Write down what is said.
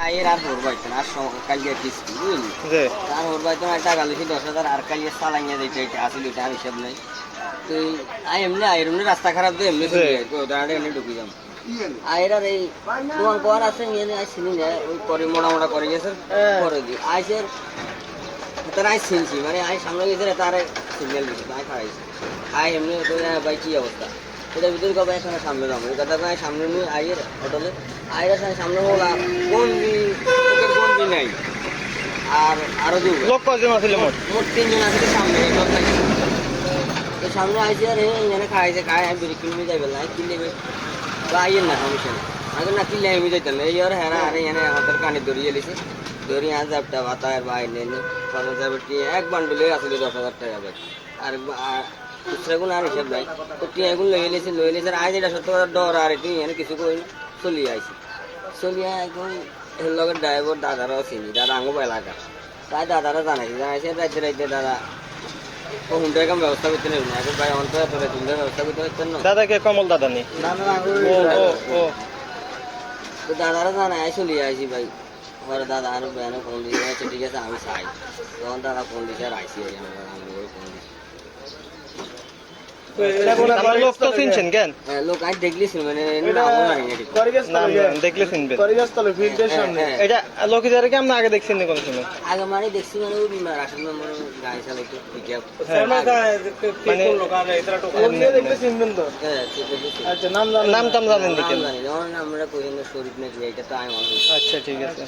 আয়ের আর হর বাইতো না আর সম- কিস্তি বুঝলি? আর হর বাইতো না টাকা লিখি দশ হাজার আর কালিয়া চালাইয়া দিতে এটা আসিল এটা আর হিসাব নাই। তো আই এমনি আয়ের এমনি রাস্তা খারাপ দিয়ে এমনি চলে যায় তো দাঁড়াতে এমনি ঢুকি যাম। আয়ের আর এই তোমার কর আছে নিয়ে নিয়ে আসিনি না ওই পরে মোটা মোটা করে গেছে পরে দি আইসের তার আই চিনছি মানে আই সামনে গেছে তার সিগন্যাল দিচ্ছে আই খাড়াইছি আই এমনি তো কি অবস্থা? এটার ভিতরে কবে এখানে সামনে যাব এই কথা কয় সামনে নিয়ে আইয়ের হোটেলে। আইয়ের সামনে সামনে বলা কোন দি কোন দি নাই। আর আরও দু লোক কজন আছিল মোট? মোট তিনজন আছে সামনে তো সামনে আইসি আর এখানে খাইছে খাই আমি বিড়ি কিনবি যাইবে না কিনলে বা আইয়ের না। সমস্যা নেই আগে না কিনলে আমি যাইতাম না। এই আর হ্যাঁ আর এখানে আমাদের কানে দড়িয়ে লিছে দড়িয়ে আজ একটা বাতায় বা আইনে খরচ যাবে এক বান্ডুলে আসলে দশ হাজার টাকা ভাই আর খুচরাগুলো আর হিসাব নাই। তো টিয়াগুলো লয়ে লিছে লয়ে লিছে আজ এটা সত্য কথা ডর আর এখানে কিছু কই চলিয়ে আইছি। চলিয়ে এখন এর ড্রাইভার দাদারাও চিনি দাদা আঙু এলাকা তাই দাদারা জানাইছি জানাইছে রাইতে রাইতে দাদা ও হুন্ডা কাম ব্যবস্থা করতে নেই না এখন ভাই অন্তর তোরা হুন্ডার ব্যবস্থা করতে পারতেন না। দাদাকে কমল দাদা নি? দাদা ও ও ও। তো দাদারা জানাই আইছি ভাই। দাদা আর বেয়ানো ফোন দিয়েছে আচ্ছা ঠিক আছে আমি চাই। তখন দাদা ফোন দিয়েছে আর আইসি আমি ওই ফোন দিয়েছি আপনার লোক তো চিনছেন কেন? হ্যাঁ, লোক আজ দেখলিস মানে দেখলে চিনবেন। হ্যাঁ, হ্যাঁ। এটা লোক যারা কি আমরা আগে দেখছেন নি কোনো সময়? আগে মানে দেখছি মানে রাশন নম্বর গাড়ি চালাইতো হ্যাঁ। মানে হ্যাঁ ঠিক আছে নাম টাম জানেন নি জানি না। আমরা কই শরীফ নাকি এটা তো আমি মনে আচ্ছা ঠিক আছে।